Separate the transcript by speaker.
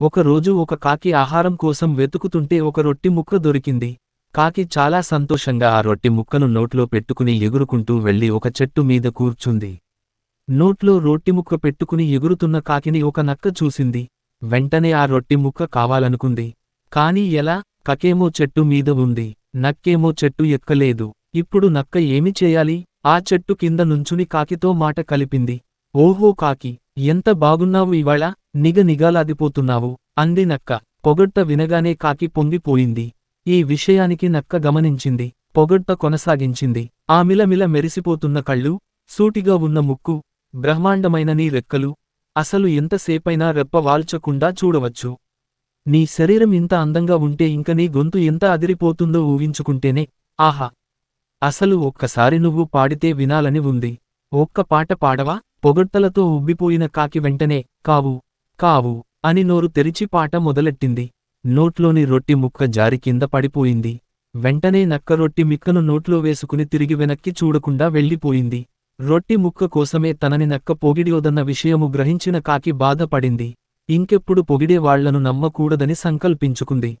Speaker 1: ఒకరోజు ఒక కాకి ఆహారం కోసం వెతుకుతుంటే ఒక రొట్టి ముక్క దొరికింది. కాకి చాలా సంతోషంగా ఆ రొట్టి ముక్కను నోట్లో పెట్టుకుని ఎగురుకుంటూ వెళ్ళి ఒక చెట్టు మీద కూర్చుంది. నోట్లో రొట్టి ముక్క పెట్టుకుని ఎగురుతున్న కాకిని ఒక నక్క చూసింది. వెంటనే ఆ రొట్టి ముక్క కావాలనుకుంది. కాని ఎలా? కకేమో చెట్టు మీద ఉంది. నక్కేమో చెట్టు ఎక్కలేదు. ఇప్పుడు నక్క ఏమి చేయాలి? ఆ చెట్టు కింద నుంచుని కాకితో మాట కలిపింది. ఓహో కాకి! ఎంత బాగున్నావు ఇవాళ? నిగ నిగాలాదిపోతున్నావు అంది నక్క. పొగడ్త వినగానే కాకి పొంగిపోయింది. ఈ విషయానికి నక్క గమనించింది. పొగడ్త కొనసాగించింది. ఆ మిలమిల మెరిసిపోతున్న కళ్ళు సూటిగా ఉన్న ముక్కు బ్రహ్మాండమైన నీ రెక్కలు. అసలు ఎంతసేపైనా రెప్ప వాల్చకుండా చూడవచ్చు. నీ శరీరం ఇంత అందంగా ఉంటే ఇంక నీ గొంతు ఎంత అదిరిపోతుందో ఊహించుకుంటేనే. ఆహా! అసలు ఒక్కసారి నువ్వు పాడితే వినాలని ఉంది. ఒక్క పాట పాడవా? పొగడ్తలతో ఉబ్బిపోయిన కాకి వెంటనే కావు కావు అని నోరు తెరిచి పాట మొదలెట్టింది. నోట్లోని రొట్టి ముక్క జారి కింద పడిపోయింది. వెంటనే నక్క రొట్టి మిక్కను నోట్లో వేసుకుని తిరిగి వెనక్కి చూడకుండా వెళ్ళిపోయింది. రొట్టి ముక్క కోసమే తనని నక్క పొగిడియోదన్న విషయము గ్రహించిన కాకి బాధపడింది. ఇంకెప్పుడు పొగిడే వాళ్ళను నమ్మకూడదని సంకల్పించుకుంది.